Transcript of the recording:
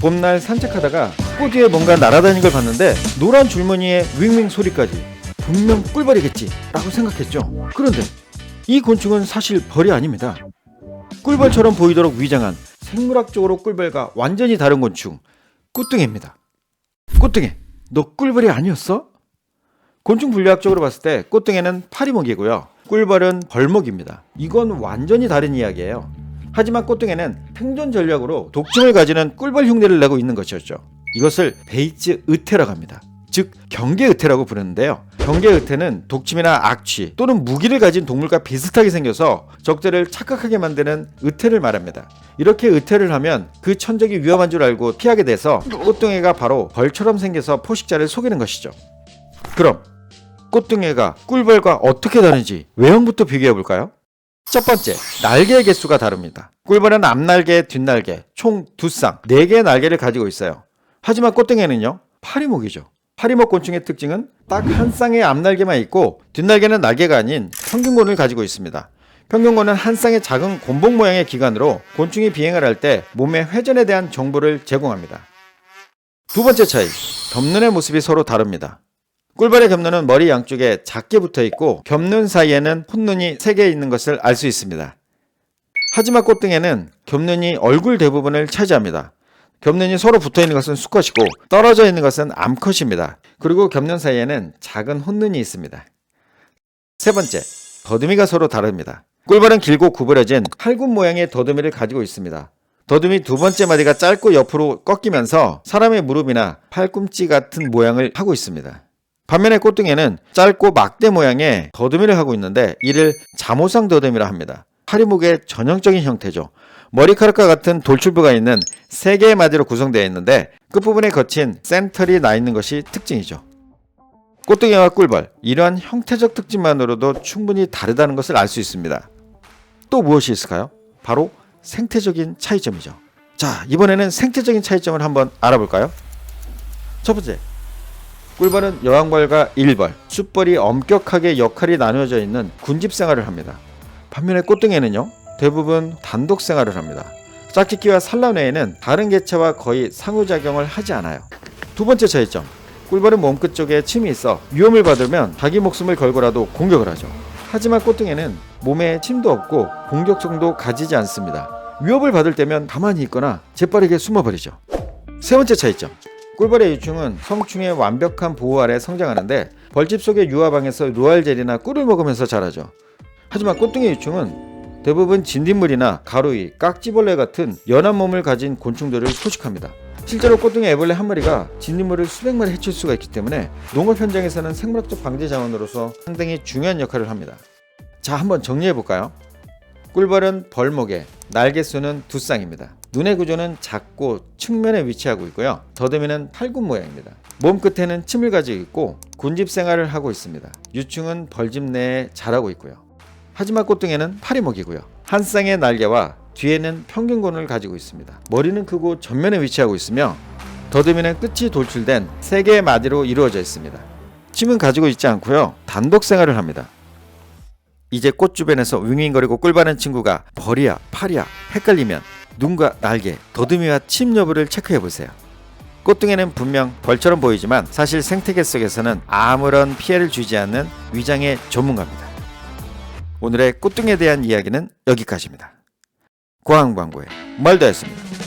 봄날 산책하다가 꽃 위에 뭔가 날아다니는 걸 봤는데 노란 줄무늬에 윙윙 소리까지 분명 꿀벌이겠지 라고 생각했죠. 그런데 이 곤충은 사실 벌이 아닙니다. 꿀벌처럼 보이도록 위장한 생물학적으로 꿀벌과 완전히 다른 곤충 꽃등해입니다. 꽃등해 너 꿀벌이 아니었어? 곤충 분류학적으로 봤을 때 꽃등해는 파리목이고요. 꿀벌은 벌목입니다. 이건 완전히 다른 이야기예요 하지만 꽃등해는 생존 전략으로 독점을 가지는 꿀벌 흉내를 내고 있는 것이었죠. 이것을 베이츠 의태라고 합니다. 즉 경계 의태라고 부르는데요. 경계 의태는 독침이나 악취 또는 무기를 가진 동물과 비슷하게 생겨서 적들을 착각하게 만드는 의태를 말합니다. 이렇게 의태를 하면 그 천적이 위험한 줄 알고 피하게 돼서 꽃등해가 바로 벌처럼 생겨서 포식자를 속이는 것이죠. 그럼 꽃등해가 꿀벌과 어떻게 다른지 외형부터 비교해 볼까요? 첫 번째, 날개의 개수가 다릅니다. 꿀벌은 앞날개, 뒷날개, 총 두 쌍, 네 개의 날개를 가지고 있어요. 하지만 꽃등에는요, 파리목이죠. 파리목 곤충의 특징은 딱 한 쌍의 앞날개만 있고 뒷날개는 날개가 아닌 평균곤을 가지고 있습니다. 평균곤은 한 쌍의 작은 곤봉 모양의 기관으로 곤충이 비행을 할 때 몸의 회전에 대한 정보를 제공합니다. 두 번째 차이, 겹눈의 모습이 서로 다릅니다. 꿀벌의 겹눈은 머리 양쪽에 작게 붙어 있고 겹눈 사이에는 혼눈이 3개 있는 것을 알 수 있습니다. 하지만 꽃등에는 겹눈이 얼굴 대부분을 차지합니다. 겹눈이 서로 붙어 있는 것은 수컷이고 떨어져 있는 것은 암컷입니다. 그리고 겹눈 사이에는 작은 혼눈이 있습니다. 세 번째, 더듬이가 서로 다릅니다. 꿀벌은 길고 구부러진 팔굽 모양의 더듬이를 가지고 있습니다. 더듬이 두 번째 마디가 짧고 옆으로 꺾이면서 사람의 무릎이나 팔꿈치 같은 모양을 하고 있습니다. 반면에 꽃등에는 짧고 막대 모양의 더듬이를 하고 있는데 이를 자모상 더듬이라 합니다. 파리목의 전형적인 형태죠. 머리카락과 같은 돌출부가 있는 세 개의 마디로 구성되어 있는데 끝부분에 거친 센터리 나 있는 것이 특징이죠. 꽃등이와 꿀벌 이러한 형태적 특징만으로도 충분히 다르다는 것을 알 수 있습니다. 또 무엇이 있을까요? 바로 생태적인 차이점이죠. 자 이번에는 생태적인 차이점을 한번 알아볼까요? 첫 번째 꿀벌은 여왕벌과 일벌, 숫벌이 엄격하게 역할이 나누어져 있는 군집 생활을 합니다. 반면에 꽃등에는요, 대부분 단독 생활을 합니다. 짝짓기와 산란 외에는 다른 개체와 거의 상호작용을 하지 않아요. 두 번째 차이점, 꿀벌은 몸끝 쪽에 침이 있어 위험을 받으면 자기 목숨을 걸고라도 공격을 하죠. 하지만 꽃등에는 몸에 침도 없고 공격성도 가지지 않습니다. 위협을 받을 때면 가만히 있거나 재빠르게 숨어버리죠. 세 번째 차이점, 꿀벌의 유충은 성충의 완벽한 보호 아래 성장하는데 벌집 속의 유화방에서 루알젤이나 꿀을 먹으면서 자라죠. 하지만 꽃등의 유충은 대부분 진딧물이나 가루이, 깍지벌레 같은 연한 몸을 가진 곤충들을 포식합니다. 실제로 꽃등의 애벌레 한 마리가 진딧물을 수백 마리 해칠 수가 있기 때문에 농업 현장에서는 생물학적 방제 자원으로서 상당히 중요한 역할을 합니다. 자, 한번 정리해 볼까요? 꿀벌은 벌목에 날개 수는 두 쌍입니다. 눈의 구조는 작고 측면에 위치하고 있고요. 더듬이는 팔굽 모양입니다. 몸 끝에는 침을 가지고 있고 군집 생활을 하고 있습니다. 유충은 벌집 내에 자라고 있고요. 하지만 꽃등에는 파리 목이고요. 한 쌍의 날개와 뒤에는 평균곤을 가지고 있습니다. 머리는 크고 전면에 위치하고 있으며 더듬이는 끝이 돌출된 세 개의 마디로 이루어져 있습니다. 침은 가지고 있지 않고요. 단독 생활을 합니다. 이제 꽃 주변에서 윙윙거리고 꿀바는 친구가 벌이야 팔이야 헷갈리면 눈과 날개, 더듬이와 침 여부를 체크해 보세요. 꽃등에는 분명 벌처럼 보이지만 사실 생태계 속에서는 아무런 피해를 주지 않는 위장의 전문가입니다. 오늘의 꽃등에 대한 이야기는 여기까지입니다. 고항광고의 말다였습니다.